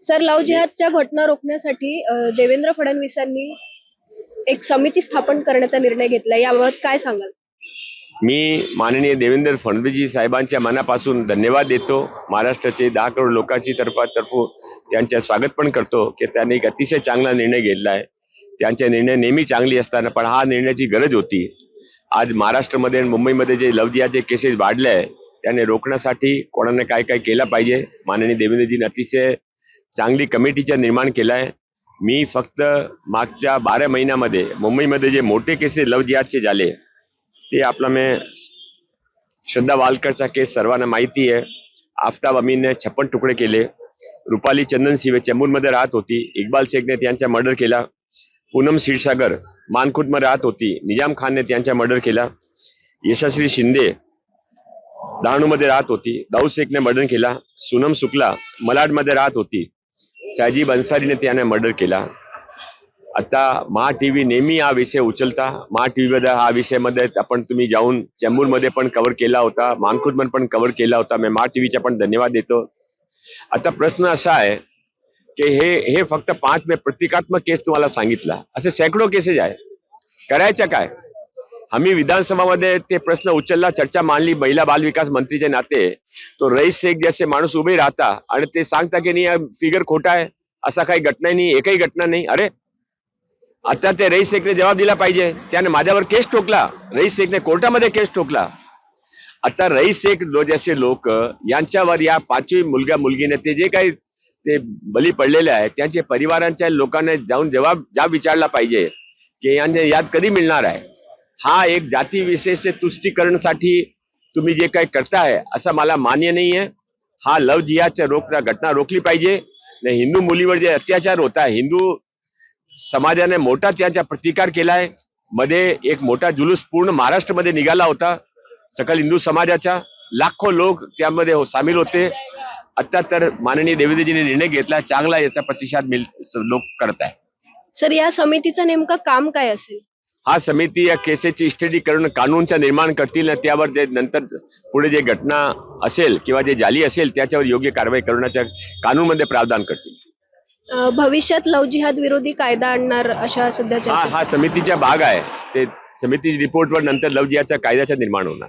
Sir लव जिहादच्या घटना रोखण्यासाठी देवेंद्र फडणवीसांनी एक समिती स्थापन करण्याचा निर्णय घेतला. याबाबत काय सांगाल? मी माननीय देवेंद्र फडणवीसजी साहेबांच्या मनापासून धन्यवाद देतो. महाराष्ट्राचे दहा करोड लोकांची तर्फा तर्फू त्यांचे स्वागत पण करतो की त्यांनी एक अतिशय चांगला निर्णय घेतला आहे. त्यांचे निर्णय नेहमी चांगली असताना पण हा निर्णयाची गरज होती. आज महाराष्ट्रामध्ये आणि मुंबईमध्ये जे लवजियाचे केसेस वाढले आहे त्याने रोखण्यासाठी कोणाने काय काय केलं पाहिजे? माननीय देवेंद्रजीने अतिशय चांगली कमिटीचा निर्माण केलाय. आहे मी फक्त मागच्या बारा महिन्यामध्ये मुंबईमध्ये जे मोठे केसेस लवजियाचे झाले ते आपला मी श्रद्धा वालकरचा केस सर्वांना माहिती आहे. आफताब अमीनने छप्पन तुकडे केले. रुपाली चंदन सिवे चेंबूरमध्ये राहत होती. इक्बाल शेखने त्यांचा मर्डर केला. पूनम क्षीरसागर मानखुटमध्ये राहत होती. निजाम खानने त्यांचा मर्डर केला. यशस्वी शिंदे डहाणूमध्ये राहत होती. दाऊद शेखने मर्डर केला. सुनम शुक्ला मलाडमध्ये राहत होती. साजिब अन्सारीने त्याने मर्डर केला. आता महा टीव्ही नेहमी हा विषय उचलता. महा टीव्ही मध्ये हा विषयमध्ये आपण तुम्ही जाऊन चेंबूरमध्ये पण कव्हर केला होता मानखुटमध्ये पण कव्हर केला होता. मी महा टीव्हीचा पण धन्यवाद देतो. आता प्रश्न असा आहे की हे हे फक्त पाच मे प्रतिकात्मक केस तुम्हाला सांगितला. असे शेकडो केसेस आहे करायच्या काय? आम्ही विधानसभामध्ये ते प्रश्न उचलला चर्चा मांडली महिला बाल विकास मंत्रीचे नाते. तो रईस शेख जसे माणूस उभे राहता आणि ते सांगता की नाही फिगर खोटा आहे असा काही घटना नाही एकही घटना नाही. अरे आता ते रईस शेखने जबाब दिला पाहिजे. त्याने माझ्यावर केस ठोकला. रईस शेखने कोर्टामध्ये केस ठोकला. आता रईस शेख जसे लोक यांच्यावर या पाचवी मुलगा मुलगीने ते जे काही ते बली पडलेले आहेत त्यांचे परिवारांच्या लोकांना जाऊन जबाब जाब विचारला पाहिजे की यांना याद कधी मिळणार आहे? हा एक जाती विशेष तुष्टीकरणासाठी तुम्ही जे काही करताय असं मला मान्य नाही आहे हा लव जियाच्या रोख घटना रोखली पाहिजे. हिंदू मुलीवर जे अत्याचार होत आहे हिंदू समाजाने मोठा त्याचा प्रतिकार केलाय. मध्ये एक मोठा जुलूस पूर्ण महाराष्ट्रामध्ये निघाला होता सकल हिंदू समाजाचा. लाखो लोक त्यामध्ये हो- सामील होते. आता तर माननीय देवेंद्रजीने निर्णय घेतला चांगला याचा प्रतिसाद मिळ लोक करत आहे सर या समितीचं नेमकं काम काय असेल? हा समिती या केसेसची स्टडी करून कानूनचा निर्माण करतील आणि त्यावर जे नंतर पुढे जे घटना असेल किंवा जे जाली असेल त्याच्यावर योग्य कारवाई करण्याच्या कानूनमध्ये प्रावधान करतील. भविष्यात लव जिहाद विरोधी कायदा आणणार अशा सध्या हा हा समितीचा भाग आहे. ते समिती रिपोर्टवर नंतर लवजियाच्या कायद्याचा निर्माण होणार.